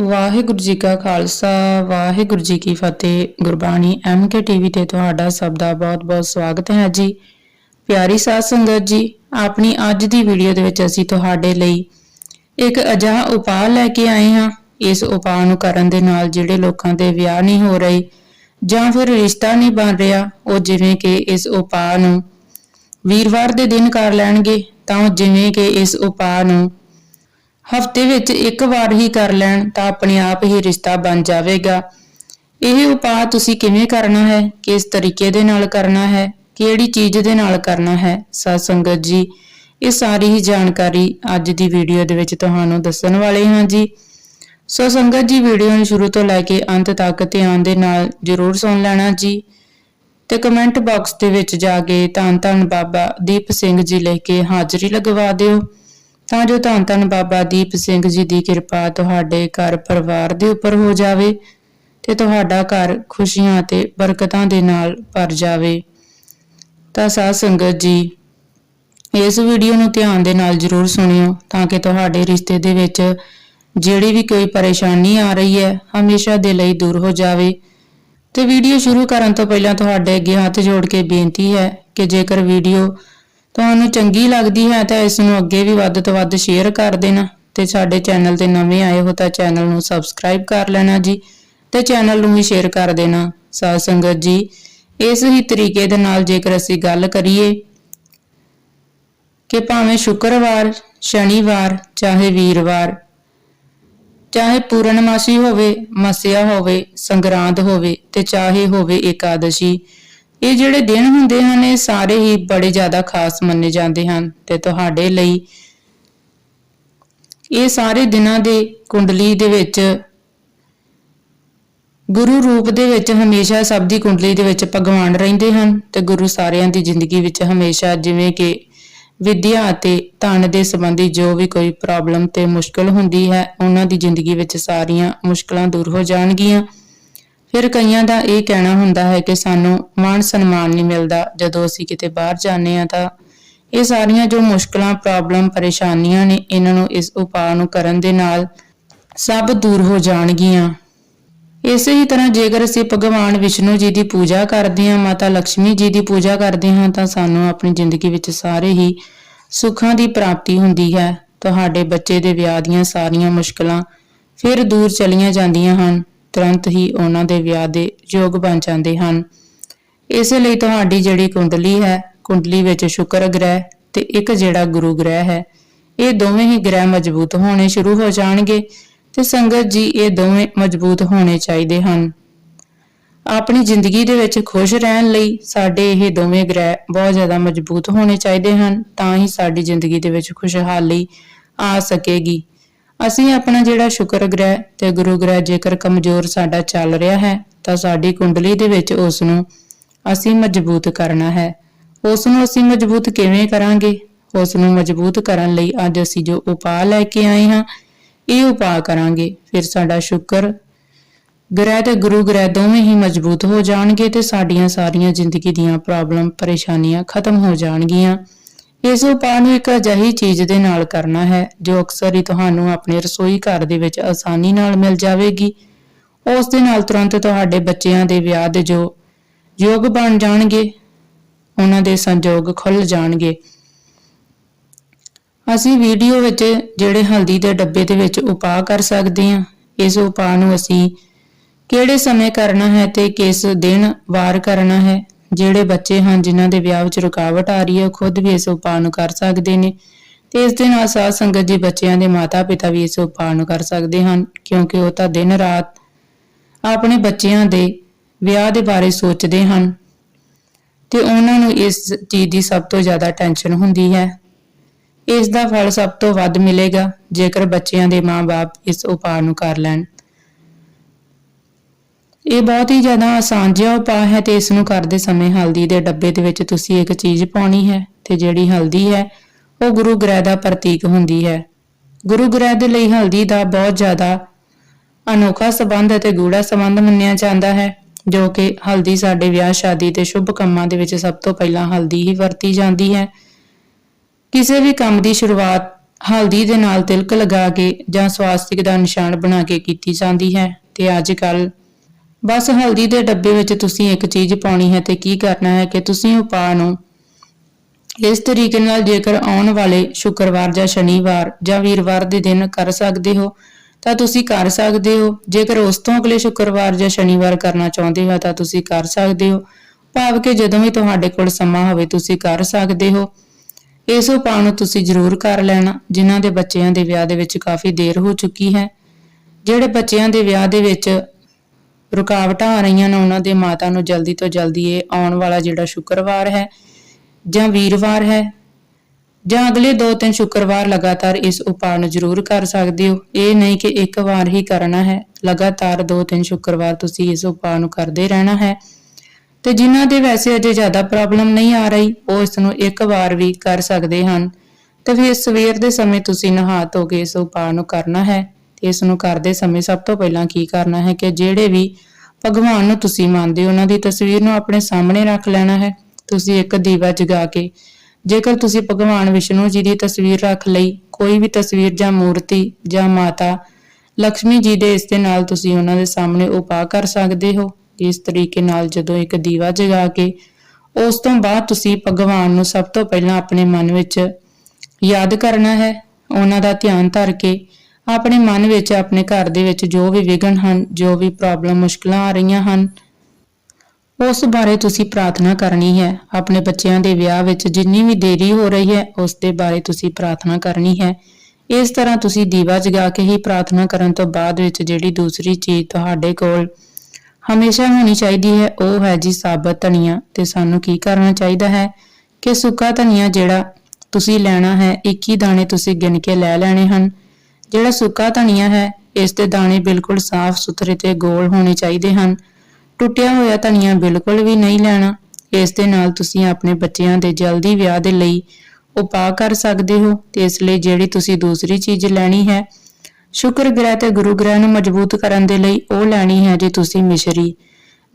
ਵਾਹਿਗੁਰੂ ਜੀ ਕਾ ਖਾਲਸਾ, ਵਾਹਿਗੁਰੂ ਜੀ ਕੀ ਫਤਿਹ। Gurbani MK TV ਤੇ ਤੁਹਾਡਾ ਸਭ ਦਾ ਬਹੁਤ-ਬਹੁਤ ਸਵਾਗਤ ਹੈ ਜੀ। ਪਿਆਰੀ ਸਾਧ ਸੰਗਤ ਜੀ, ਆਪਣੀ ਅੱਜ ਦੀ ਵੀਡੀਓ ਦੇ ਵਿੱਚ ਅਸੀਂ ਤੁਹਾਡੇ ਲਈ ਇੱਕ ਅਜਿਹਾ ਉਪਾਅ ਲੈ ਕੇ ਆਏ ਹਾਂ। ਇਸ ਉਪਾਅ ਨੂੰ ਕਰਨ ਦੇ ਨਾਲ ਜਿਹੜੇ ਲੋਕਾਂ ਦੇ ਵਿਆਹ ਨਹੀਂ ਹੋ ਰਹੇ ਜਾਂ ਫਿਰ ਰਿਸ਼ਤਾ ਨਹੀਂ ਬਣ ਰਿਹਾ, ਉਹ ਜਿਵੇਂ ਕਿ ਇਸ ਉਪਾਅ ਨੂੰ ਵੀਰਵਾਰ ਦੇ ਦਿਨ ਕਰ ਲੈਣਗੇ, ਤਾਂ ਜਿਵੇਂ ਕਿ ਇਸ ਉਪਾਅ ਨੂੰ ਹਫ਼ਤੇ ਵਿੱਚ ਇੱਕ ਵਾਰ ਹੀ ਕਰ ਲੈਣ ਤਾਂ ਆਪਣੇ ਆਪ ਹੀ ਰਿਸ਼ਤਾ ਬਣ ਜਾਵੇਗਾ। ਇਹ ਉਪਾਅ ਤੁਸੀਂ ਕਿਵੇਂ ਕਰਨਾ ਹੈ? ਕਿਸ ਤਰੀਕੇ ਦੇ ਨਾਲ ਕਰਨਾ ਹੈ? ਕਿਹੜੀ ਚੀਜ਼ ਦੇ ਨਾਲ ਕਰਨਾ ਹੈ? ਸਤ ਸੰਗਤ ਜੀ, ਇਹ ਸਾਰੀ ਹੀ ਜਾਣਕਾਰੀ ਅੱਜ ਦੀ ਵੀਡੀਓ ਦੇ ਵਿੱਚ ਤੁਹਾਨੂੰ ਦੱਸਣ ਵਾਲੇ ਹਾਂ ਜੀ। ਸੋ ਸੰਗਤ ਜੀ, ਵੀਡੀਓ ਨੂੰ ਸ਼ੁਰੂ ਤੋਂ ਲੈ ਕੇ ਅੰਤ ਤੱਕ ਧਿਆਨ ਦੇ ਨਾਲ ਜਰੂਰ ਸੁਣ ਲੈਣਾ ਜੀ। ਤੇ ਕਮੈਂਟ ਬਾਕਸ ਦੇ ਵਿੱਚ ਜਾ ਕੇ ਧੰਨ ਧੰਨ ਬਾਬਾ ਦੀਪ ਸਿੰਘ ਜੀ ਲਿਖ ਕੇ ਹਾਜ਼ਰੀ ਲਗਵਾ ਦਿਓ। ਤਾਂ ਜੋ ਧੰਨ ਧੰਨ ਬਾਬਾ ਦੀਪ ਸਿੰਘ ਜੀ ਦੀ ਕਿਰਪਾ ਤੁਹਾਡੇ ਘਰ ਪਰਿਵਾਰ ਦੇ ਉੱਪਰ ਹੋ ਜਾਵੇ ਤੇ ਤੁਹਾਡਾ ਘਰ ਖੁਸ਼ੀਆਂ ਤੇ ਬਰਕਤਾਂ ਦੇ ਨਾਲ ਭਰ ਜਾਵੇ। ਤਾਂ ਸਾਧ ਸੰਗਤ ਜੀ, ਇਸ ਵੀਡੀਓ ਨੂੰ ਧਿਆਨ ਦੇ ਨਾਲ ਜਰੂਰ ਸੁਣਿਓ ਤਾਂ ਕਿ ਤੁਹਾਡੇ ਰਿਸ਼ਤੇ ਦੇ ਵਿੱਚ ਜਿਹੜੀ ਵੀ ਕੋਈ ਪਰੇਸ਼ਾਨੀ ਆ ਰਹੀ ਹੈ, ਹਮੇਸ਼ਾ ਦੇ ਲਈ ਦੂਰ ਹੋ ਜਾਵੇ। ਤੇ ਵੀਡੀਓ ਸ਼ੁਰੂ ਕਰਨ ਤੋਂ ਪਹਿਲਾਂ ਤੁਹਾਡੇ ਅੱਗੇ ਹੱਥ ਜੋੜ ਕੇ ਬੇਨਤੀ ਹੈ ਕਿ ਜੇਕਰ ਵੀਡੀਓ ਤੁਹਾਨੂੰ ਚੰਗੀ ਲੱਗਦੀ ਹੈ ਤਾਂ ਇਸ ਨੂੰ ਅੱਗੇ ਵੀ ਵੱਧ ਤੋਂ ਵੱਧ ਸ਼ੇਅਰ ਕਰ ਦੇਣਾ ਤੇ ਸਾਡੇ ਚੈਨਲ ਤੇ ਨਵੇਂ ਆਏ ਹੋ ਤਾਂ ਚੈਨਲ ਨੂੰ ਸਬਸਕ੍ਰਾਈਬ ਕਰ ਲੈਣਾ ਜੀ ਤੇ ਚੈਨਲ ਨੂੰ ਵੀ ਸ਼ੇਅਰ ਕਰ ਦੇਣਾ। ਸਾਧ ਸੰਗਤ ਜੀ, ਇਸ ਹੀ ਤਰੀਕੇ ਦੇ ਨਾਲ ਜੇਕਰ ਅਸੀਂ ਗੱਲ ਕਰੀਏ ਕਿ ਭਾਵੇਂ ਸ਼ੁੱਕਰਵਾਰ, ਸ਼ਨੀਵਾਰ, ਚਾਹੇ ਵੀਰਵਾਰ, ਚਾਹੇ ਪੂਰਨਮਾਸੀ ਹੋਵੇ, ਮਸਿਆ ਹੋਵੇ, ਸੰਗਰਾਂਦ ਹੋਵੇ ਤੇ ਚਾਹੇ ਹੋਵੇ ਇਕਾदशी ਇਹ ਜਿਹੜੇ ਦਿਨ ਹੁੰਦੇ ਹਨ, ਇਹ ਸਾਰੇ ਹੀ ਬੜੇ ਜ਼ਿਆਦਾ ਖਾਸ ਮੰਨੇ ਜਾਂਦੇ ਹਨ ਤੇ ਤੁਹਾਡੇ ਲਈ ਇਹ ਸਾਰੇ ਦਿਨਾਂ ਦੇ ਕੁੰਡਲੀ ਦੇ ਵਿੱਚ, ਗੁਰੂ ਰੂਪ ਦੇ ਵਿੱਚ ਹਮੇਸ਼ਾ ਸਭ ਦੀ ਕੁੰਡਲੀ ਦੇ ਵਿੱਚ ਭਗਵਾਨ ਰਹਿੰਦੇ ਹਨ ਤੇ ਗੁਰੂ ਸਾਰਿਆਂ ਦੀ ਜ਼ਿੰਦਗੀ ਵਿੱਚ ਹਮੇਸ਼ਾ ਜਿਵੇਂ ਕਿ ਵਿਦਿਆ ਅਤੇ ਧਨ ਦੇ ਸੰਬੰਧੀ ਜੋ ਵੀ ਕੋਈ ਪ੍ਰੋਬਲਮ ਤੇ ਮੁਸ਼ਕਲ ਹੁੰਦੀ ਹੈ, ਉਹਨਾਂ ਦੀ ਜ਼ਿੰਦਗੀ ਵਿੱਚ ਸਾਰੀਆਂ ਮੁਸ਼ਕਲਾਂ ਦੂਰ ਹੋ ਜਾਣਗੀਆਂ। ਫਿਰ ਕਈਆਂ ਦਾ ਇਹ ਕਹਿਣਾ ਹੁੰਦਾ ਹੈ ਕਿ ਸਾਨੂੰ ਮਾਣ ਸਨਮਾਨ ਨਹੀਂ ਮਿਲਦਾ। ਜਦੋਂ ਅਸੀਂ ਕਿਤੇ ਬਾਹਰ ਜਾਂਦੇ ਆ ਤਾਂ ਇਹ ਸਾਰੀਆਂ ਜੋ ਮੁਸ਼ਕਲਾਂ ਪ੍ਰੋਬਲਮ ਪਰੇਸ਼ਾਨੀਆਂ ਨੇ ਇਹਨਾਂ ਨੂੰ ਇਸ ਉਪਾਅ ਨੂੰ ਕਰਨ ਦੇ ਨਾਲ ਸਭ ਦੂਰ ਹੋ ਜਾਣਗੀਆਂ। ਇਸੇ ਹੀ ਤਰ੍ਹਾਂ ਜੇਕਰ ਅਸੀਂ ਭਗਵਾਨ ਵਿਸ਼ਨੂੰ ਜੀ ਦੀ ਪੂਜਾ ਕਰਦੇ ਹਾਂ, ਮਾਤਾ ਲక్ష్ਮੀ ਜੀ ਦੀ ਪੂਜਾ ਕਰਦੇ ਹਾਂ, ਤਾਂ ਸਾਨੂੰ ਆਪਣੀ ਜ਼ਿੰਦਗੀ ਵਿੱਚ ਸਾਰੇ ਹੀ ਸੁੱਖਾਂ ਦੀ ਪ੍ਰਾਪਤੀ ਹੁੰਦੀ ਹੈ। ਤੁਹਾਡੇ ਬੱਚੇ ਦੇ ਵਿਆਹ ਦੀਆਂ ਸਾਰੀਆਂ ਮੁਸ਼ਕਲਾਂ ਫਿਰ ਦੂਰ ਚਲੀਆਂ ਜਾਂਦੀਆਂ ਹਨ। ਤੁਰੰਤ ਹੀ ਉਹਨਾਂ ਦੇ ਵਿਆਹ ਦੇ ਯੋਗ ਬਣ ਜਾਂਦੇ ਹਨ। ਇਸੇ ਲਈ ਤੁਹਾਡੀ ਜਿਹੜੀ ਕੁੰਡਲੀ ਹੈ, ਕੁੰਡਲੀ ਵਿੱਚ ਸ਼ੁਕਰ ਗ੍ਰਹਿ ਤੇ ਇੱਕ ਜਿਹੜਾ ਗੁਰੂ ਗ੍ਰਹਿ ਹੈ, ਇਹ ਦੋਵੇਂ ਹੀ ਗ੍ਰਹਿ ਮਜ਼ਬੂਤ ਹੋਣੇ ਸ਼ੁਰੂ ਹੋ ਜਾਣਗੇ ਤੇ ਸੰਗਤ ਜੀ ਇਹ ਦੋਵੇਂ ਮਜ਼ਬੂਤ ਹੋਣੇ ਚਾਹੀਦੇ ਹਨ। ਆਪਣੀ ਜ਼ਿੰਦਗੀ ਦੇ ਵਿੱਚ ਖੁਸ਼ ਰਹਿਣ ਲਈ ਸਾਡੇ ਇਹ ਦੋਵੇਂ ਗ੍ਰਹਿ ਬਹੁਤ ਜ਼ਿਆਦਾ ਮਜ਼ਬੂਤ ਹੋਣੇ ਚਾਹੀਦੇ ਹਨ, ਤਾਂ ਹੀ ਸਾਡੀ ਜ਼ਿੰਦਗੀ ਦੇ ਵਿੱਚ ਖੁਸ਼ਹਾਲੀ ਆ ਸਕੇਗੀ। ਅਸੀਂ ਆਪਣਾ ਜਿਹੜਾ ਸ਼ੁਕਰ ਗ੍ਰਹਿ ਤੇ ਗੁਰੂ ਗ੍ਰਹਿ ਜੇਕਰ ਕਮਜ਼ੋਰ ਸਾਡਾ ਚੱਲ ਰਿਹਾ ਹੈ, ਤਾਂ ਸਾਡੀ ਕੁੰਡਲੀ ਦੇ ਵਿੱਚ ਉਸ ਨੂੰ ਅਸੀਂ ਮਜ਼ਬੂਤ ਕਰਨਾ ਹੈ। ਉਸ ਨੂੰ ਅਸੀਂ ਮਜ਼ਬੂਤ ਕਿਵੇਂ ਕਰਾਂਗੇ? ਉਸ ਨੂੰ ਮਜ਼ਬੂਤ ਕਰਨ ਲਈ ਅੱਜ ਅਸੀਂ ਜੋ ਉਪਾਅ ਲੈ ਕੇ ਆਏ ਹਾਂ, ਇਹ ਉਪਾਅ ਕਰਾਂਗੇ। ਫਿਰ ਸਾਡਾ ਸ਼ੁਕਰ ਗ੍ਰਹਿ ਤੇ ਗੁਰੂ ਗ੍ਰਹਿ ਦੋਵੇਂ ਹੀ ਮਜ਼ਬੂਤ ਹੋ ਜਾਣਗੇ ਤੇ ਸਾਡੀਆਂ ਸਾਰੀਆਂ ਜ਼ਿੰਦਗੀ ਦੀਆਂ ਪ੍ਰੋਬਲਮ ਪਰੇਸ਼ਾਨੀਆਂ ਖਤਮ ਹੋ ਜਾਣਗੀਆਂ। ਇਸ ਉਪਾਅ ਨੂੰ ਇੱਕ ਅਜਿਹੀ ਚੀਜ਼ ਦੇ ਨਾਲ ਕਰਨਾ ਹੈ, ਜੋ ਅਕਸਰ ਹੀ ਤੁਹਾਨੂੰ ਆਪਣੇ ਰਸੋਈ ਘਰ ਦੇ ਵਿੱਚ ਆਸਾਨੀ ਨਾਲ ਮਿਲ ਜਾਵੇਗੀ। ਉਸ ਦੇ ਨਾਲ ਤੁਰੰਤ ਤੁਹਾਡੇ ਬੱਚਿਆਂ ਦੇ ਵਿਆਹ ਦੇ ਜੋ ਯੋਗ ਬਣ ਜਾਣਗੇ, ਉਹਨਾਂ ਦੇ ਸੰਜੋਗ ਖੁੱਲ ਜਾਣਗੇ। ਅਸੀਂ ਵੀਡੀਓ ਵਿੱਚ ਜਿਹੜੇ ਹਲਦੀ ਦੇ ਡੱਬੇ ਦੇ ਵਿੱਚ ਉਪਾਅ ਕਰ ਸਕਦੇ ਹਾਂ। ਇਸ ਉਪਾਅ ਨੂੰ ਅਸੀਂ ਕਿਹੜੇ ਸਮੇਂ ਕਰਨਾ ਹੈ ਤੇ ਕਿਸ ਦਿਨ ਵਾਰ ਕਰਨਾ ਹੈ? ਜਿਹੜੇ ਬੱਚੇ ਹਨ, ਜਿਨ੍ਹਾਂ ਦੇ ਵਿਆਹ ਵਿੱਚ ਰੁਕਾਵਟ ਆ ਰਹੀ ਹੈ, ਉਹ ਖੁਦ ਵੀ ਇਸ ਉਪਾਅ ਨੂੰ ਕਰ ਸਕਦੇ ਨੇ। ਤੇ ਇਸ ਦੇ ਨਾਲ ਸਾਧ ਸੰਗਤ ਜੀ ਬੱਚਿਆਂ ਦੇ ਮਾਤਾ-ਪਿਤਾ ਵੀ ਇਸ ਉਪਾਅ ਨੂੰ ਕਰ ਸਕਦੇ ਹਨ, ਕਿਉਂਕਿ ਉਹ ਤਾਂ ਦਿਨ ਰਾਤ ਆਪਣੇ ਬੱਚਿਆਂ ਦੇ ਵਿਆਹ ਦੇ ਬਾਰੇ ਸੋਚਦੇ ਹਨ। ਤੇ ਉਹਨਾਂ ਨੂੰ ਇਸ ਚੀਜ਼ ਦੀ ਸਭ ਤੋਂ ਜ਼ਿਆਦਾ ਟੈਨਸ਼ਨ ਹੁੰਦੀ ਹੈ। ਇਸ ਦਾ ਫਲ ਸਭ ਤੋਂ ਵੱਧ ਮਿਲੇਗਾ, ਜੇਕਰ ਬੱਚਿਆਂ ਦੇ ਮਾਪੇ ਇਸ ਉਪਾਅ ਨੂੰ ਕਰ ਲੈਣ। ਇਹ ਬਹੁਤ ਹੀ ਜ਼ਿਆਦਾ ਆਸਾਨ ਜਿਹਾ ਉਪਾਅ ਹੈ ਤੇ ਇਸ ਨੂੰ ਕਰਦੇ ਸਮੇਂ ਹਲਦੀ ਦੇ ਡੱਬੇ ਦੇ ਵਿੱਚ ਤੁਸੀਂ ਇੱਕ ਚੀਜ਼ ਪਾਉਣੀ ਹੈ ਤੇ ਜਿਹੜੀ ਹਲਦੀ ਹੈ, ਉਹ ਗੁਰੂ ਗ੍ਰਹਿ ਦਾ ਪ੍ਰਤੀਕ ਹੁੰਦੀ ਹੈ। ਗੁਰੂ ਗ੍ਰਹਿ ਦੇ ਲਈ ਹਲਦੀ ਦਾ ਬਹੁਤ ਜ਼ਿਆਦਾ ਅਨੋਖਾ ਸਬੰਧ ਅਤੇ ਗੂੜਾ ਸਬੰਧ ਮੰਨਿਆ ਜਾਂਦਾ ਹੈ, ਜੋ ਕਿ ਹਲਦੀ ਸਾਡੇ ਵਿਆਹ, ਸ਼ਾਦੀ ਤੇ ਸ਼ੁਭ ਕੰਮਾਂ ਦੇ ਵਿੱਚ ਸਭ ਤੋਂ ਪਹਿਲਾਂ ਹਲਦੀ ਹੀ ਵਰਤੀ ਜਾਂਦੀ ਹੈ। ਕਿਸੇ ਵੀ ਕੰਮ ਦੀ ਸ਼ੁਰੂਆਤ ਹਲਦੀ ਦੇ ਨਾਲ ਤਿਲਕ ਲਗਾ ਕੇ ਜਾਂ ਸਵਾਸਤਿਕ ਦਾ ਨਿਸ਼ਾਨ ਬਣਾ ਕੇ ਕੀਤੀ ਜਾਂਦੀ ਹੈ ਤੇ ਅੱਜ ਕੱਲ੍ਹ ਬਸ ਹਲਦੀ ਦੇ ਡੱਬੇ ਵਿੱਚ ਤੁਸੀਂ ਇੱਕ ਚੀਜ਼ ਪਾਉਣੀ ਹੈ ਤੇ ਕੀ ਕਰਨਾ ਹੈ ਕਿ ਤੁਸੀਂ ਉਪਾਅ ਨੂੰ ਇਸ ਤਰੀਕੇ ਨਾਲ ਜੇਕਰ ਆਉਣ ਵਾਲੇ ਸ਼ੁੱਕਰਵਾਰ ਜਾਂ ਸ਼ਨੀਵਾਰ ਜਾਂ ਵੀਰਵਾਰ ਦੇ ਦਿਨ ਕਰ ਸਕਦੇ ਹੋ, ਤਾਂ ਤੁਸੀਂ ਕਰ ਸਕਦੇ ਹੋ। ਜੇਕਰ ਉਸ ਤੋਂ ਅਗਲੇ ਸ਼ੁੱਕਰਵਾਰ ਜਾਂ ਸ਼ਨੀਵਾਰ ਕਰਨਾ ਚਾਹੁੰਦੇ ਹੋ, ਤਾਂ ਤੁਸੀਂ ਕਰ ਸਕਦੇ ਹੋ। ਭਾਵ ਕਿ ਜਦੋਂ ਵੀ ਤੁਹਾਡੇ ਕੋਲ ਸਮਾਂ ਹੋਵੇ, ਤੁਸੀਂ ਕਰ ਸਕਦੇ ਹੋ। ਇਸ ਉਪਾਅ ਨੂੰ ਤੁਸੀਂ ਜ਼ਰੂਰ ਕਰ ਲੈਣਾ, ਜਿਨ੍ਹਾਂ ਦੇ ਬੱਚਿਆਂ ਦੇ ਵਿਆਹ ਦੇ ਵਿੱਚ ਕਾਫੀ ਦੇਰ ਹੋ ਚੁੱਕੀ ਹੈ। ਜਿਹੜੇ ਬੱਚਿਆਂ ਦੇ ਵਿਆਹ ਦੇ ਵਿੱਚ ਰੁਕਾਵਟਾਂ ਆ ਰਹੀਆਂ ਨੇ ਉਹਨਾਂ ਦੇ, ਮਾਤਾ ਨੂੰ ਜਲਦੀ ਤੋਂ ਜਲਦੀ ਇਹ ਆਉਣ ਵਾਲਾ ਜਿਹੜਾ ਸ਼ੁੱਕਰਵਾਰ ਹੈ ਜਾਂ ਵੀਰਵਾਰ ਹੈ ਜਾਂ ਅਗਲੇ ਦੋ ਤਿੰਨ ਸ਼ੁੱਕਰਵਾਰ ਲਗਾਤਾਰ ਇਸ ਉਪਾਅ ਨੂੰ ਜ਼ਰੂਰ ਕਰ ਸਕਦੇ ਹੋ। ਇਹ ਨਹੀਂ ਕਿ ਇੱਕ ਵਾਰ ਹੀ ਕਰਨਾ ਹੈ, ਲਗਾਤਾਰ ਦੋ ਤਿੰਨ ਸ਼ੁੱਕਰਵਾਰ ਤੁਸੀਂ ਇਸ ਉਪਾਅ ਨੂੰ ਕਰਦੇ ਰਹਿਣਾ ਹੈ। ਤੇ ਜਿਨ੍ਹਾਂ ਦੇ ਵੈਸੇ ਅਜੇ ਜ਼ਿਆਦਾ ਪ੍ਰੋਬਲਮ ਨਹੀਂ ਆ ਰਹੀ, ਉਹ ਇਸ ਨੂੰ ਇੱਕ ਵਾਰ ਵੀ ਕਰ ਸਕਦੇ ਹਨ। ਤੇ ਫਿਰ ਸਵੇਰ ਦੇ ਸਮੇਂ ਤੁਸੀਂ ਨਹਾ ਧੋ ਕੇ ਇਸ ਉਪਾਅ ਨੂੰ ਕਰਨਾ ਹੈ। ਤੇ ਇਸ ਨੂੰ ਕਰਦੇ ਸਮੇਂ ਸਭ ਤੋਂ ਪਹਿਲਾਂ ਕੀ ਕਰਨਾ ਹੈ ਕਿ ਜਿਹੜੇ ਵੀ ਭਗਵਾਨ ਨੂੰ ਤੁਸੀਂ ਮੰਨਦੇ ਹੋ, ਉਹਨਾਂ ਦੀ ਤਸਵੀਰ ਨੂੰ ਆਪਣੇ ਸਾਹਮਣੇ ਰੱਖ ਲੈਣਾ ਹੈ। ਤੁਸੀਂ ਇੱਕ ਦੀਵਾ ਜਗਾ ਕੇ, ਜੇਕਰ ਤੁਸੀਂ ਭਗਵਾਨ ਵਿਸ਼ਨੂੰ ਜੀ ਦੀ ਤਸਵੀਰ ਰੱਖ ਲਈ, ਕੋਈ ਵੀ ਤਸਵੀਰ ਜਾਂ ਮੂਰਤੀ ਜਾਂ ਮਾਤਾ ਲక్ష్ਮੀ ਜੀ ਦੇ ਇਸ ਦੇ ਨਾਲ ਤੁਸੀਂ ਉਹਨਾਂ ਦੇ ਸਾਹਮਣੇ ਉਪਾਅ ਕਰ ਸਕਦੇ ਹੋ। ਇਸ ਤਰੀਕੇ ਨਾਲ ਜਦੋਂ ਇੱਕ ਦੀਵਾ ਜਗਾ ਕੇ, ਉਸ ਤੋਂ ਬਾਅਦ ਤੁਸੀਂ ਭਗਵਾਨ ਨੂੰ ਸਭ ਤੋਂ ਪਹਿਲਾਂ ਆਪਣੇ ਮਨ ਵਿੱਚ ਯਾਦ ਕਰਨਾ ਹੈ, ਉਹਨਾਂ ਦਾ ਧਿਆਨ ਧਰ ਕੇ ਆਪਣੇ ਮਨ ਵਿੱਚ, ਆਪਣੇ ਘਰ ਦੇ ਵਿੱਚ ਜੋ ਵੀ ਵਿਗਨ ਹਨ, ਜੋ ਵੀ ਪ੍ਰੋਬਲਮ ਮੁਸ਼ਕਲਾਂ ਆ ਰਹੀਆਂ ਹਨ, ਉਸ ਬਾਰੇ ਤੁਸੀਂ ਪ੍ਰਾਰਥਨਾ ਕਰਨੀ ਹੈ। ਆਪਣੇ ਬੱਚਿਆਂ ਦੇ ਵਿਆਹ ਵਿੱਚ ਜਿੰਨੀ ਵੀ ਦੇਰੀ ਹੋ ਰਹੀ ਹੈ, ਉਸ ਦੇ ਬਾਰੇ ਤੁਸੀਂ ਪ੍ਰਾਰਥਨਾ ਕਰਨੀ ਹੈ। ਇਸ ਤਰ੍ਹਾਂ ਤੁਸੀਂ ਦੀਵਾ ਜਗਾ ਕੇ ਹੀ ਪ੍ਰਾਰਥਨਾ ਕਰਨ ਤੋਂ ਬਾਅਦ ਵਿੱਚ ਜਿਹੜੀ ਦੂਸਰੀ ਚੀਜ਼ ਤੁਹਾਡੇ ਕੋਲ ਹਮੇਸ਼ਾ ਹੋਣੀ ਚਾਹੀਦੀ ਹੈ, ਉਹ ਹੈ ਜੀ ਸਾਬਤ ਧਨੀਆ। ਤੇ ਸਾਨੂੰ ਕੀ ਕਰਨਾ ਚਾਹੀਦਾ ਹੈ ਕਿ ਸੁੱਕਾ ਧਨੀਆ ਜਿਹੜਾ ਤੁਸੀਂ ਲੈਣਾ ਹੈ 21 ਦਾਣੇ ਤੁਸੀਂ ਗਿਣ ਕੇ ਲੈ ਲੈਣੇ ਹਨ। ਜਿਹੜਾ ਸੁੱਕਾ ਧਨੀਆ ਹੈ, ਇਸ ਦੇ ਦਾਣੇ ਬਿਲਕੁਲ ਸਾਫ਼ ਸੁਥਰੇ ਤੇ ਗੋਲ ਹੋਣੇ ਚਾਹੀਦੇ ਹਨ। ਟੁੱਟਿਆ ਹੋਇਆ ਧਨੀਆ ਬਿਲਕੁਲ ਵੀ ਨਹੀਂ ਲੈਣਾ। ਇਸ ਦੇ ਨਾਲ ਤੁਸੀਂ ਆਪਣੇ ਬੱਚਿਆਂ ਦੇ ਜਲਦੀ ਵਿਆਹ ਦੇ ਲਈ ਉਪਾਅ ਕਰ ਸਕਦੇ ਹੋ। ਤੇ ਇਸ ਲਈ ਜਿਹੜੀ ਤੁਸੀਂ ਦੂਸਰੀ ਚੀਜ਼ ਲੈਣੀ ਹੈ, ਸ਼ੁਕਰ ਗ੍ਰਹਿ ਤੇ ਗੁਰੂ ਗ੍ਰਹਿ ਨੂੰ ਮਜ਼ਬੂਤ ਕਰਨ ਦੇ ਲਈ ਉਹ ਲੈਣੀ ਹੈ ਜੇ ਤੁਸੀਂ ਮਿਸ਼ਰੀ।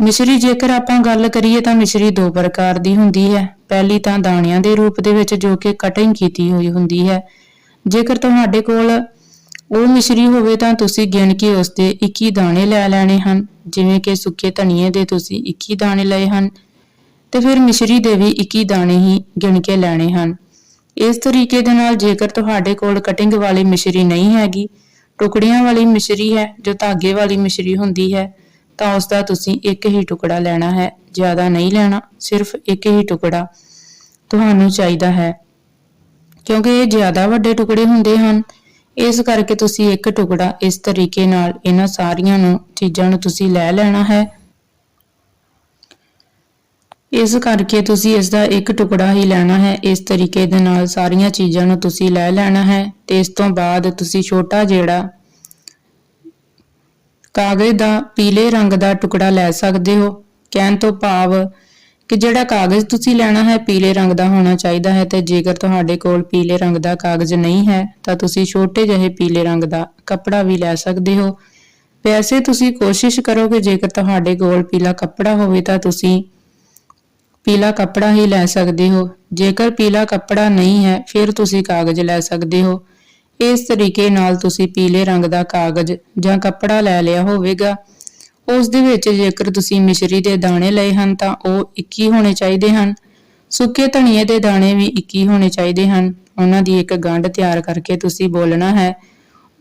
ਮਿਸ਼ਰੀ ਜੇਕਰ ਆਪਾਂ ਗੱਲ ਕਰੀਏ ਤਾਂ ਮਿਸ਼ਰੀ ਦੋ ਪ੍ਰਕਾਰ ਦੀ ਹੁੰਦੀ ਹੈ। ਪਹਿਲੀ ਤਾਂ ਦਾਣਿਆਂ ਦੇ ਰੂਪ ਦੇ ਵਿੱਚ ਜੋ ਕਿ ਕਟਿੰਗ ਕੀਤੀ ਹੋਈ ਹੁੰਦੀ ਹੈ। ਜੇਕਰ ਤੁਹਾਡੇ ਕੋਲ ਉਹ ਮਿਸ਼ਰੀ ਹੋਵੇ ਤਾਂ ਤੁਸੀਂ ਗਿਣ ਕੇ ਉਸ ਦੇ 21 ਦਾਣੇ ਲੈ ਲੈਣੇ ਹਨ, ਜਿਵੇਂ ਕਿ ਸੁੱਕੇ ਧਨੀਏ ਦੇ ਤੁਸੀਂ 21 ਦਾਣੇ ਲਏ ਹਨ। ਤੇ ਫਿਰ ਮਿਸ਼ਰੀ ਦੇ ਵੀ 21 ਦਾਣੇ ਹੀ ਗਿਣ ਕੇ ਲੈਣੇ ਹਨ। ਇਸ ਤਰੀਕੇ ਦੇ ਨਾਲ ਜੇਕਰ ਤੁਹਾਡੇ ਕੋਲ ਕਟਿੰਗ ਵਾਲੀ ਮਿਸ਼ਰੀ ਨਹੀਂ ਹੈਗੀ, ਟੁਕੜਿਆਂ ਵਾਲੀ ਮਿਸ਼ਰੀ ਹੈ, ਜੋ ਧਾਗੇ ਵਾਲੀ ਮਿਸ਼ਰੀ ਹੁੰਦੀ ਹੈ, ਤਾਂ ਉਸ ਦਾ ਤੁਸੀਂ ਇੱਕ ਹੀ ਟੁਕੜਾ ਲੈਣਾ ਹੈ, ਜ਼ਿਆਦਾ ਨਹੀਂ ਲੈਣਾ, ਸਿਰਫ ਇੱਕ ਹੀ ਟੁਕੜਾ ਤੁਹਾਨੂੰ ਚਾਹੀਦਾ ਹੈ। ਕਿਉਂਕਿ ਇਹ ਜ਼ਿਆਦਾ ਵੱਡੇ ਟੁਕੜੇ ਹੁੰਦੇ ਹਨ ਇਸ ਕਰਕੇ ਤੁਸੀਂ ਇੱਕ ਟੁਕੜਾ ਇਸ ਤਰੀਕੇ ਨਾਲ ਇਹਨਾਂ ਸਾਰੀਆਂ ਨੂੰ ਚੀਜ਼ਾਂ ਨੂੰ ਤੁਸੀਂ ਲੈ ਲੈਣਾ ਹੈ। ਇਸ ਕਰਕੇ ਤੁਸੀਂ ਇਸ ਦਾ ਇੱਕ ਟੁਕੜਾ ਹੀ ਲੈਣਾ ਹੈ। ਇਸ ਤਰੀਕੇ ਦੇ ਨਾਲ ਸਾਰੀਆਂ ਚੀਜ਼ਾਂ ਨੂੰ ਤੁਸੀਂ ਲੈ ਲੈਣਾ ਹੈ ਤੇ ਇਸ ਤੋਂ ਬਾਅਦ ਤੁਸੀਂ ਛੋਟਾ ਜਿਹੜਾ ਕਾਗਜ਼ ਦਾ ਪੀਲੇ ਰੰਗ ਦਾ ਟੁਕੜਾ ਲੈ ਸਕਦੇ ਹੋ। ਕਹਿਣ ਤੋਂ ਭਾਵ ਕਿ ਜਿਹੜਾ ਕਾਗਜ਼ ਤੁਸੀਂ ਲੈਣਾ ਹੈ ਪੀਲੇ ਰੰਗ ਦਾ ਹੋਣਾ ਚਾਹੀਦਾ ਹੈ ਤੇ ਜੇਕਰ ਤੁਹਾਡੇ ਕੋਲ ਪੀਲੇ ਰੰਗ ਦਾ ਕਾਗਜ਼ ਨਹੀਂ ਹੈ, ਤਾਂ ਤੁਸੀਂ ਛੋਟੇ ਜਿਹੇ ਪੀਲੇ ਰੰਗ ਦਾ ਕੱਪੜਾ ਵੀ ਲੈ ਸਕਦੇ ਹੋ। ਵੈਸੇ ਤੁਸੀਂ ਕੋਸ਼ਿਸ਼ ਕਰੋ ਕਿ ਜੇਕਰ ਤੁਹਾਡੇ ਕੋਲ ਪੀਲਾ ਕੱਪੜਾ ਹੋਵੇ ਤਾਂ ਤੁਸੀਂ ਪੀਲਾ ਕੱਪੜਾ ਹੀ ਲੈ ਸਕਦੇ ਹੋ। ਜੇਕਰ ਪੀਲਾ ਕੱਪੜਾ ਨਹੀਂ ਹੈ, ਫਿਰ ਤੁਸੀਂ ਕਾਗਜ਼ ਲੈ ਸਕਦੇ ਹੋ। ਇਸ ਤਰੀਕੇ ਨਾਲ ਤੁਸੀਂ ਪੀਲੇ ਰੰਗ ਦਾ ਕਾਗਜ਼ ਜਾਂ ਕੱਪੜਾ ਲੈ ਲਿਆ ਹੋਵੇਗਾ। ਉਸ ਦੇ ਵਿੱਚ ਜੇਕਰ ਤੁਸੀਂ ਮਿਸ਼ਰੀ ਦੇ ਦਾਣੇ ਲਏ ਹਨ ਤਾਂ ਉਹ 21 ਹੋਣੇ ਚਾਹੀਦੇ ਹਨ। ਸੁੱਕੇ ਧਨੀਏ ਦੇ ਦਾਣੇ ਵੀ 21 ਹੋਣੇ ਚਾਹੀਦੇ ਹਨ। ਉਹਨਾਂ ਦੀ ਇੱਕ ਗੰਢ ਤਿਆਰ ਕਰਕੇ ਤੁਸੀਂ ਬੋਲਣਾ ਹੈ,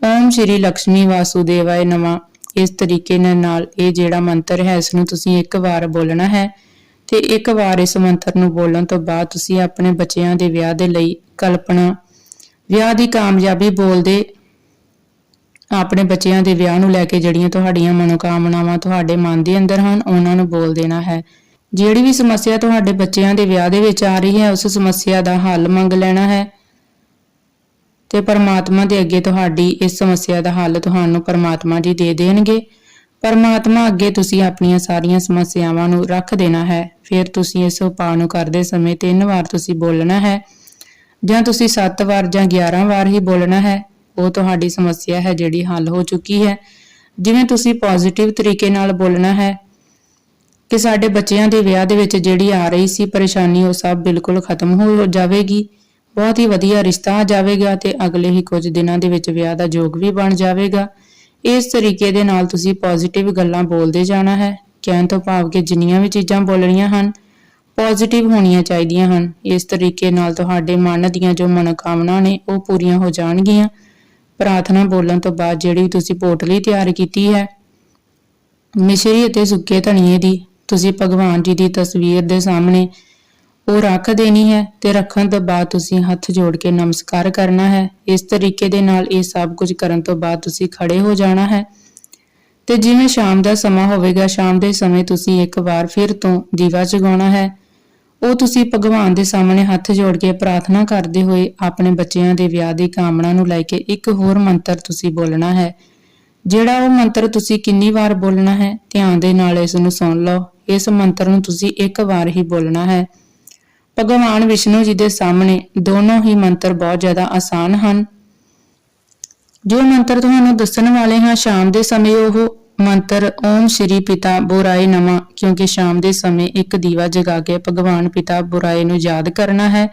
ਓਮ ਸ਼੍ਰੀ ਲక్ష్ਮੀ ਵਾਸੁਦੇਵਾਏ ਨਮਾ। ਇਸ ਤਰੀਕੇ ਨਾਲ ਇਹ ਜਿਹੜਾ ਮੰਤਰ ਹੈ, ਇਸ ਨੂੰ ਤੁਸੀਂ ਇੱਕ ਵਾਰ ਬੋਲਣਾ ਹੈ ਤੇ ਇੱਕ ਵਾਰ ਇਸ ਮੰਤਰ ਨੂੰ ਬੋਲਣ ਤੋਂ ਬਾਅਦ ਤੁਸੀਂ ਆਪਣੇ ਬੱਚਿਆਂ ਦੇ ਵਿਆਹ ਦੇ ਲਈ ਕਲਪਨਾ, ਵਿਆਹ ਦੀ ਕਾਮਯਾਬੀ ਬੋਲਦੇ ਆਪਣੇ ਬੱਚਿਆਂ ਦੇ ਵਿਆਹ ਨੂੰ ਲੈ ਕੇ ਜਿਹੜੀਆਂ ਤੁਹਾਡੀਆਂ ਮਨੋਕਾਮਨਾਵਾਂ ਤੁਹਾਡੇ ਮਨ ਦੇ ਅੰਦਰ ਹਨ, ਉਹਨਾਂ ਨੂੰ ਬੋਲ ਦੇਣਾ ਹੈ। ਜਿਹੜੀ ਵੀ ਸਮੱਸਿਆ ਤੁਹਾਡੇ ਬੱਚਿਆਂ ਦੇ ਵਿਆਹ ਦੇ ਵਿੱਚ ਆ ਰਹੀ ਹੈ, ਉਸ ਸਮੱਸਿਆ ਦਾ ਹੱਲ ਮੰਗ ਲੈਣਾ ਹੈ। ਤੇ ਪਰਮਾਤਮਾ ਦੇ ਅੱਗੇ ਤੁਹਾਡੀ ਇਸ ਸਮੱਸਿਆ ਦਾ ਹੱਲ ਤੁਹਾਨੂੰ ਪਰਮਾਤਮਾ ਜੀ ਦੇ ਦੇਣਗੇ। ਪਰਮਾਤਮਾ ਅੱਗੇ ਤੁਸੀਂ ਆਪਣੀਆਂ ਸਾਰੀਆਂ ਸਮੱਸਿਆਵਾਂ ਨੂੰ ਰੱਖ ਦੇਣਾ ਹੈ। ਫਿਰ ਤੁਸੀਂ ਇਸ ਉਪਾਅ ਨੂੰ ਕਰਦੇ ਸਮੇਂ ਤਿੰਨ ਵਾਰ ਤੁਸੀਂ ਬੋਲਣਾ ਹੈ। ਜਾਂ ਤੁਸੀਂ 7 ਵਾਰ ਜਾਂ 11 ਵਾਰ ਹੀ ਬੋਲਣਾ ਹੈ। ਉਹ ਤੁਹਾਡੀ ਸਮੱਸਿਆ ਹੈ ਜਿਹੜੀ ਹੱਲ ਹੋ ਚੁੱਕੀ ਹੈ। ਜਿਵੇਂ ਤੁਸੀਂ ਪੋਜ਼ਿਟਿਵ ਤਰੀਕੇ ਨਾਲ ਬੋਲਣਾ ਹੈ ਕਿ ਸਾਡੇ ਬੱਚਿਆਂ ਦੇ ਵਿਆਹ ਦੇ ਵਿੱਚ ਜਿਹੜੀ ਆ ਰਹੀ ਸੀ ਪਰੇਸ਼ਾਨੀ, ਉਹ ਸਭ ਬਿਲਕੁਲ ਖਤਮ ਹੋ ਜਾਵੇਗੀ। ਬਹੁਤ ਹੀ ਵਧੀਆ ਰਿਸ਼ਤਾ ਆ ਜਾਵੇਗਾ ਤੇ ਅਗਲੇ ਹੀ ਕੁਝ ਦਿਨਾਂ ਦੇ ਵਿੱਚ ਵਿਆਹ ਦਾ ਯੋਗ ਵੀ ਬਣ ਜਾਵੇਗਾ। ਇਸ ਤਰੀਕੇ ਦੇ ਨਾਲ ਤੁਸੀਂ ਪੋਜ਼ਿਟਿਵ ਗੱਲਾਂ ਬੋਲਦੇ ਜਾਣਾ ਹੈ। ਕਹਿਣ ਤੋਂ ਭਾਵ ਕਿ ਜਿੰਨੀਆਂ ਵੀ ਚੀਜ਼ਾਂ ਬੋਲਣੀਆਂ ਹਨ ਪੋਜ਼ਿਟਿਵ ਹੋਣੀਆਂ ਚਾਹੀਦੀਆਂ ਹਨ। ਇਸ ਤਰੀਕੇ ਨਾਲ ਤੁਹਾਡੇ ਮਨ ਦੀਆਂ ਜੋ ਮਨੋਕਾਮਨਾ ਨੇ, ਉਹ ਪੂਰੀਆਂ ਹੋ ਜਾਣਗੀਆਂ। ਪ੍ਰਾਰਥਨਾ ਬੋਲਣ ਤੋਂ ਬਾਅਦ ਜਿਹੜੀ ਤੁਸੀਂ ਪੋਟਲੀ ਤਿਆਰ ਕੀਤੀ ਹੈ, ਮਿਸ਼ਰੀ ਅਤੇ ਸੁੱਕੇ ਧਨੀਏ ਦੀ, ਤੁਸੀਂ ਭਗਵਾਨ ਜੀ ਦੀ ਤਸਵੀਰ ਦੇ ਸਾਹਮਣੇ ਉਹ ਰੱਖ ਦੇਣੀ ਹੈ ਤੇ ਰੱਖਣ ਤੋਂ ਬਾਅਦ ਤੁਸੀਂ ਹੱਥ ਜੋੜ ਕੇ ਨਮਸਕਾਰ ਕਰਨਾ ਹੈ। ਇਸ ਤਰੀਕੇ ਦੇ ਨਾਲ ਇਹ ਸਭ ਕੁਝ ਕਰਨ ਤੋਂ ਬਾਅਦ ਤੁਸੀਂ ਖੜੇ ਹੋ ਜਾਣਾ ਹੈ। ਤੇ ਜਿਵੇਂ ਸ਼ਾਮ ਦਾ ਸਮਾਂ ਹੋਵੇਗਾ, ਸ਼ਾਮ ਦੇ ਸਮੇਂ ਤੁਸੀਂ ਇੱਕ ਵਾਰ ਫਿਰ ਤੋਂ ਦੀਵਾ ਜਗਾਉਣਾ ਹੈ। ਉਹ ਤੁਸੀਂ ਭਗਵਾਨ ਦੇ ਸਾਹਮਣੇ ਹੱਥ ਜੋੜ ਕੇ ਪ੍ਰਾਰਥਨਾ ਕਰਦੇ ਹੋਏ ਆਪਣੇ ਬੱਚਿਆਂ ਦੇ ਵਿਆਹ ਦੀ ਕਾਮਨਾ ਨੂੰ ਲੈ ਕੇ ਇੱਕ ਹੋਰ ਮੰਤਰ ਤੁਸੀਂ ਬੋਲਣਾ ਹੈ। ਜਿਹੜਾ ਉਹ ਮੰਤਰ ਤੁਸੀਂ ਕਿੰਨੀ ਵਾਰ ਬੋਲਣਾ ਹੈ, ਧਿਆਨ ਦੇ ਨਾਲ ਇਸ ਨੂੰ ਸੁਣ ਲਓ। ਇਸ ਮੰਤਰ ਨੂੰ ਤੁਸੀਂ ਇੱਕ ਵਾਰ ਹੀ ਬੋਲਣਾ ਹੈ। ਭਗਵਾਨ ਵਿਸ਼ਨੂੰ ਜੀ ਦੇ ਸਾਹਮਣੇ ਦੋਨੋਂ ਹੀ ਮੰਤਰ ਬਹੁਤ ਜ਼ਿਆਦਾ ਆਸਾਨ ਹਨ। ਜੋ ਮੰਤਰ ਤੁਹਾਨੂੰ ਦੱਸਣ ਵਾਲੇ ਹਾਂ, ਸ਼ਾਮ ਦੇ ਸਮੇਂ ਉਹ ਮੰਤਰ, ਓਮ ਸ਼੍ਰੀ ਪਿਤਾ ਬੁਰਾਏ ਨਮਾ ਕਿਉਂਕਿ ਸ਼ਾਮ ਦੇ ਸਮੇਂ ਇੱਕ ਦੀਵਾ ਜਗਾ ਕੇ ਭਗਵਾਨ ਪਿਤਾ ਬੁਰਾਏ ਨੂੰ ਯਾਦ ਕਰਨਾ ਹੈ।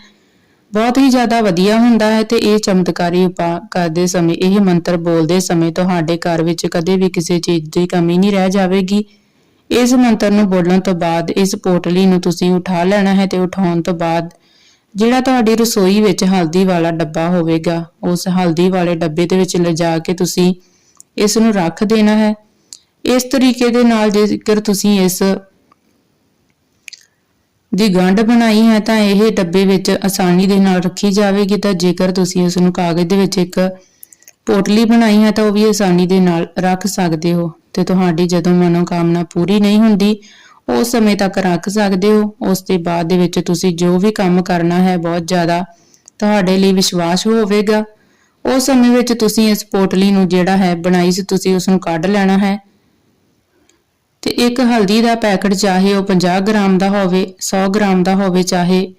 ਬਹੁਤ ਹੀ ਜ਼ਿਆਦਾ ਵਧੀਆ ਹੁੰਦਾ ਹੈ ਤੇ ਇਹ ਚਮਤਕਾਰੀ ਉਪਾਅ ਕਰਦੇ ਸਮੇਂ, ਇਹ ਮੰਤਰ ਬੋਲਦੇ ਸਮੇਂ ਤੁਹਾਡੇ ਘਰ ਵਿੱਚ ਕਦੇ ਵੀ ਕਿਸੇ ਚੀਜ਼ ਦੀ ਕਮੀ ਨਹੀਂ ਰਹਿ ਜਾਵੇਗੀ। ਇਸ ਮੰਤਰ ਨੂੰ ਬੋਲਣ ਤੋਂ ਬਾਅਦ, ਇਸ ਪੋਟਲੀ ਨੂੰ ਤੁਸੀਂ ਉਠਾ ਲੈਣਾ ਹੈ ਤੇ ਉਠਾਉਣ ਤੋਂ ਬਾਅਦ, ਜਿਹੜਾ ਤੁਹਾਡੀ ਰਸੋਈ ਵਿੱਚ ਹਲਦੀ ਵਾਲਾ ਡੱਬਾ ਹੋਵੇਗਾ, ਉਸ ਹਲਦੀ ਵਾਲੇ ਡੱਬੇ ਦੇ ਵਿੱਚ ਲਿਜਾ ਕੇ ਤੁਸੀਂ ਇਸ ਨੂੰ ਰੱਖ ਦੇਣਾ ਹੈ। ਇਸ ਤਰੀਕੇ ਦੇ ਨਾਲ ਜੇਕਰ ਤੁਸੀਂ ਇਸ ਦੀ ਗੰਢ ਬਣਾਈ ਹੈ, ਤਾਂ ਇਹ ਡੱਬੇ ਵਿੱਚ ਆਸਾਨੀ ਦੇ ਨਾਲ ਰੱਖੀ ਜਾਵੇਗੀ। ਤਾਂ ਜੇਕਰ ਤੁਸੀਂ ਉਸ ਨੂੰ ਕਾਗਜ਼ ਦੇ ਵਿੱਚ ਇੱਕ ਪੋਟਲੀ ਬਣਾਈ ਹੈ, ਤਾਂ ਉਹ ਵੀ ਆਸਾਨੀ ਦੇ ਨਾਲ ਰੱਖ ਸਕਦੇ ਹੋ। ਤੇ ਤੁਹਾਡੀ ਜਦੋਂ ਮਨੋਕਾਮਨਾ ਪੂਰੀ ਨਹੀਂ ਹੁੰਦੀ, ਉਸ ਸਮੇਂ ਤੱਕ ਰੱਖ ਸਕਦੇ ਹੋ। ਉਸ ਦੇ ਬਾਅਦ ਦੇ ਵਿੱਚ ਤੁਸੀਂ ਜੋ ਵੀ ਕੰਮ ਕਰਨਾ ਹੈ, ਬਹੁਤ ਜ਼ਿਆਦਾ ਤੁਹਾਡੇ ਲਈ ਵਿਸ਼ਵਾਸ ਹੋਵੇਗਾ। ਉਸ ਸਮੇਂ ਵਿੱਚ ਤੁਸੀਂ ਇਸ ਪੋਟਲੀ ਨੂੰ ਜਿਹੜਾ ਹੈ, ਬਣਾਈ ਸੀ, ਤੁਸੀਂ ਉਸ ਨੂੰ ਕੱਢ ਲੈਣਾ ਹੈ। ਤੇ ਇੱਕ ਹਲਦੀ ਦਾ ਪੈਕਟ ਚਾਹੇ ਉਹ 50 ਗ੍ਰਾਮ ਦਾ ਹੋਵੇ 100 ਗ੍ਰਾਮ ਦਾ ਹੋਵੇ, ਚਾਹੇ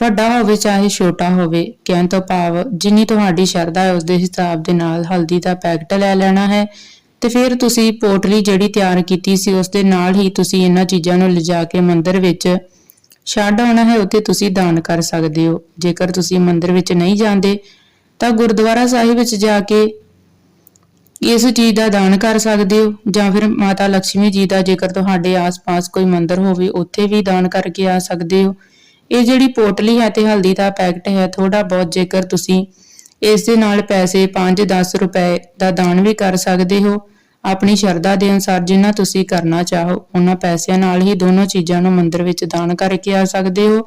ਵੱਡਾ ਹੋਵੇ, ਚਾਹੇ ਛੋਟਾ ਹੋਵੇ, ਕਹਿਣ ਤੋਂ ਭਾਵ ਜਿੰਨੀ ਤੁਹਾਡੀ ਸ਼ਰਧਾ ਹੈ ਉਸ ਦੇ ਹਿਸਾਬ ਦੇ ਨਾਲ ਹਲਦੀ ਦਾ ਪੈਕਟ ਲੈ ਲੈਣਾ ਹੈ। ਤੇ ਫਿਰ ਤੁਸੀਂ ਪੋਟਲੀ ਜਿਹੜੀ ਤਿਆਰ ਕੀਤੀ ਸੀ ਉਸ ਦੇ ਨਾਲ ਹੀ ਤੁਸੀਂ ਇਹਨਾਂ ਚੀਜ਼ਾਂ ਨੂੰ ਲਿਜਾ ਕੇ ਮੰਦਿਰ ਵਿੱਚ ਛੱਡ ਆਉਣਾ ਹੈ, ਉੱਥੇ ਤੁਸੀਂ ਦਾਨ ਕਰ ਸਕਦੇ ਹੋ। ਜੇਕਰ ਤੁਸੀਂ ਮੰਦਿਰ ਵਿੱਚ ਨਹੀਂ ਜਾਂਦੇ, ਤਾਂ ਗੁਰਦੁਆਰਾ ਸਾਹਿਬ ਵਿੱਚ ਜਾ ਕੇ ਇਸ ਚੀਜ਼ ਦਾ ਦਾਨ ਕਰ ਸਕਦੇ ਹੋ? ਜਾਂ ਫਿਰ ਮਾਤਾ ਲక్ష్ਮੀ ਜੀ ਦਾ ਜੇਕਰ ਤੁਹਾਡੇ ਆਸ-ਪਾਸ ਕੋਈ ਮੰਦਿਰ ਹੋਵੇ, ਉੱਥੇ ਵੀ ਦਾਨ ਕਰਕੇ ਆ ਸਕਦੇ ਹੋ? ਇਹ ਜਿਹੜੀ ਪੋਟਲੀ ਹੈ ਤੇ ਹਲਦੀ ਦਾ ਪੈਕਟ ਹੈ ਥੋੜਾ ਬਹੁਤ ਜੇਕਰ ਤੁਸੀਂ ਇਸ ਦੇ ਨਾਲ ਪੈਸੇ 5-10 ਰੁਪਏ ਦਾ ਦਾਨ ਵੀ ਕਰ ਸਕਦੇ ਹੋ, ਆਪਣੀ ਸ਼ਰਧਾ ਦੇ ਅਨੁਸਾਰ ਜਿੰਨਾ ਤੁਸੀਂ ਕਰਨਾ ਚਾਹੋ, ਉਹਨਾਂ ਪੈਸਿਆਂ ਨਾਲ ਹੀ ਦੋਨੋਂ ਚੀਜ਼ਾਂ ਨੂੰ ਮੰਦਿਰ ਵਿੱਚ ਦਾਨ ਕਰਕੇ ਆ ਸਕਦੇ ਹੋ।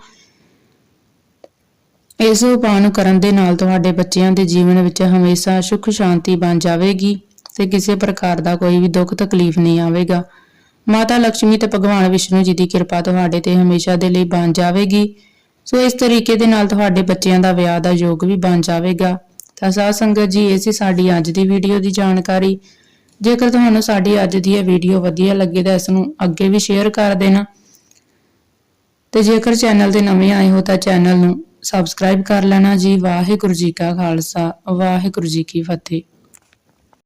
ਇਸ ਉਪਾਅ ਨੂੰ ਕਰਨ ਦੇ ਨਾਲ ਤੁਹਾਡੇ ਬੱਚਿਆਂ ਦੇ ਜੀਵਨ ਵਿੱਚ ਹਮੇਸ਼ਾ ਸੁਖ ਸ਼ਾਂਤੀ ਬਣ ਜਾਵੇਗੀ। ਤੇ ਕਿਸੇ ਪ੍ਰਕਾਰ ਦਾ ਕੋਈ ਵੀ ਦੁੱਖ ਤਕਲੀਫ ਨਹੀਂ ਆਵੇਗਾ। ਮਾਤਾ ਲక్ష్ਮੀ ਤੇ ਭਗਵਾਨ ਵਿਸ਼ਨੂੰ ਜੀ ਦੀ ਕਿਰਪਾ ਤੁਹਾਡੇ ਤੇ ਹਮੇਸ਼ਾ ਦੇ ਲਈ ਬਣ ਜਾਵੇਗੀ। ਸੋ ਇਸ ਤਰੀਕੇ ਦੇ ਨਾਲ ਤੁਹਾਡੇ ਬੱਚਿਆਂ ਦਾ ਵਿਆਹ ਦਾ ਯੋਗ ਵੀ ਬਣ ਜਾਵੇਗਾ। ਤਾਂ ਸਾਧ ਸੰਗਤ ਜੀ, ਇਹ ਸੀ ਸਾਡੀ ਅੱਜ ਦੀ ਵੀਡੀਓ ਦੀ ਜਾਣਕਾਰੀ। ਜੇਕਰ ਤੁਹਾਨੂੰ ਸਾਡੀ ਅੱਜ ਦੀ ਇਹ ਵੀਡੀਓ ਵਧੀਆ ਲੱਗੇ ਤਾਂ ਇਸ ਨੂੰ ਅੱਗੇ ਵੀ ਸ਼ੇਅਰ ਕਰ ਦੇਣਾ। ਤੇ ਜੇਕਰ ਚੈਨਲ ਤੇ ਨਵੇਂ ਆਏ ਹੋ ਤਾਂ ਚੈਨਲ ਨੂੰ ਸਬਸਕ੍ਰਾਈਬ ਕਰ ਲੈਣਾ ਜੀ। ਵਾਹਿਗੁਰੂ ਜੀ ਕਾ ਖਾਲਸਾ, ਵਾਹਿਗੁਰੂ ਜੀ ਕੀ ਫਤਿਹ।